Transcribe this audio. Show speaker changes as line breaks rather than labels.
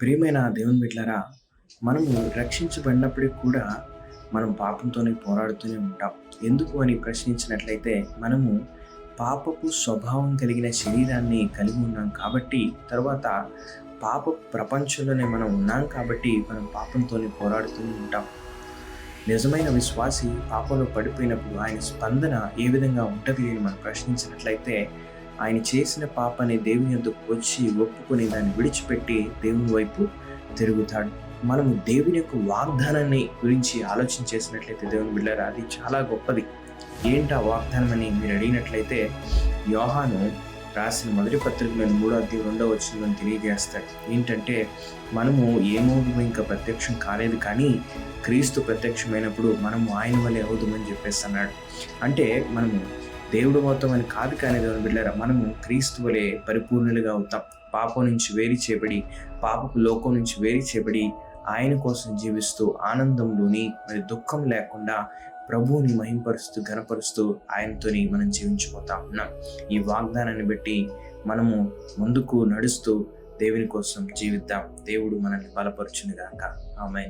ప్రియమైన దేవుని బిడ్డలారా మనము రక్షించబడినప్పటికి కూడా మనం పాపంతోనే పోరాడుతూనే ఉంటాం. ఎందుకు అని ప్రశ్నించినట్లయితే మనము పాపపు స్వభావం కలిగిన శరీరాన్ని కలిగి ఉన్నాం కాబట్టి తర్వాత పాప ప్రపంచంలోనే మనం ఉన్నాం కాబట్టి మనం పాపంతోనే పోరాడుతూనే ఉంటాం. నిజమైన విశ్వాసి పాపంలో పడిపోయినప్పుడు ఆయన స్పందన ఏ విధంగా ఉంటుంది అని మనం ప్రశ్నించినట్లయితే ఆయన చేసిన పాపని దేవుని యొద్దకు వచ్చి ఒప్పుకొని దాన్ని విడిచిపెట్టి దేవుని వైపు తిరుగుతాడు. మనము దేవుని యొక్క వాగ్దానాన్ని గురించి ఆలోచన చేసినట్లయితే దేవుని బిళ్ళారా అది చాలా గొప్పది. ఏంటి ఆ వాగ్దానం అని మీరు అడిగినట్లయితే యోహాను రాసిన మొదటి పత్రిక మీద మూడో అధ్యాయం రెండో వచ్చిందని తెలియజేస్తాడు ఏంటంటే మనము ఏమో ఇంకా ప్రత్యక్షం కాలేదు కానీ క్రీస్తు ప్రత్యక్షమైనప్పుడు మనము ఆయన వల్లే అవుదామని చెప్పేసి అన్నాడు. అంటే మనము దేవుడు మొత్తం అని కాదు కానీ దేవుని బిడ్డారా మనము క్రీస్తు వలె పరిపూర్ణులుగా అవుతాం. పాపం నుంచి వేరి చేయబడి పాపపు లోకం నుంచి వేరి చేయబడి ఆయన కోసం జీవిస్తూ ఆనందంలోని మరి దుఃఖం లేకుండా ప్రభువుని మహింపరుస్తూ ఘనపరుస్తూ ఆయనతోని మనం జీవించిపోతా ఉన్నాం. ఈ వాగ్దానాన్ని బట్టి మనము ముందుకు నడుస్తూ దేవుని కోసం జీవిద్దాం. దేవుడు మనల్ని బలపరుచునుగాక ఆమె